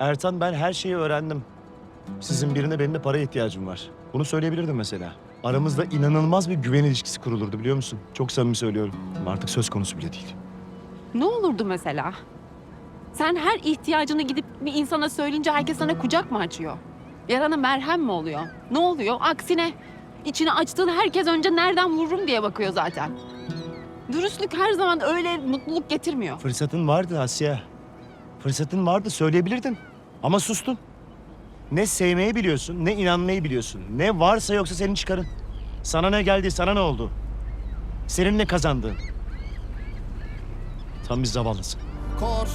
Ertan ben her şeyi öğrendim. Sizin birine benim de paraya ihtiyacım var. Bunu söyleyebilirdim mesela. Aramızda inanılmaz bir güven ilişkisi kurulurdu biliyor musun? Çok samimi söylüyorum. Artık söz konusu bile değil. Ne olurdu mesela? Sen her ihtiyacını gidip bir insana söyleyince herkes sana kucak mı açıyor? Yarana merhem mi oluyor? Ne oluyor? Aksine içini açtığın herkes önce nereden vururum diye bakıyor zaten. Dürüstlük her zaman öyle mutluluk getirmiyor. Fırsatın vardı Asya. Fırsatın vardı söyleyebilirdin. Ama sustun. Ne sevmeyi biliyorsun, ne inanmayı biliyorsun. Ne varsa yoksa senin çıkarın. Sana ne geldi, sana ne oldu? Senin ne kazandın? Tam bir zavallısın. Kor,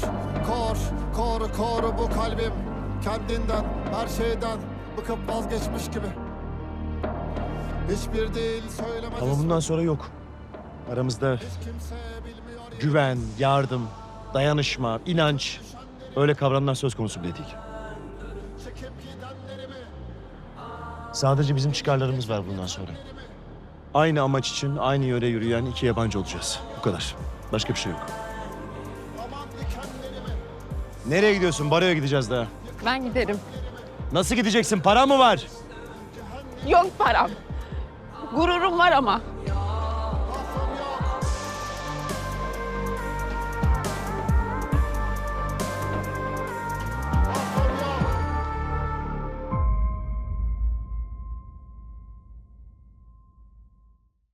kor, kor, kor bu kalbim Kendinden, her şeyden bıkıp vazgeçmiş gibi Hiçbir değil söylemez Ama bundan sonra yok. Aramızda güven, yardım, dayanışma, inanç... Öyle kavramlar söz konusu bile değil. Sadece bizim çıkarlarımız var bundan sonra. Aynı amaç için aynı yöre yürüyen iki yabancı olacağız. Bu kadar. Başka bir şey yok. Nereye gidiyorsun? Baroya gideceğiz daha. Ben giderim. Nasıl gideceksin? Para mı var? Yok param. Gururum var ama.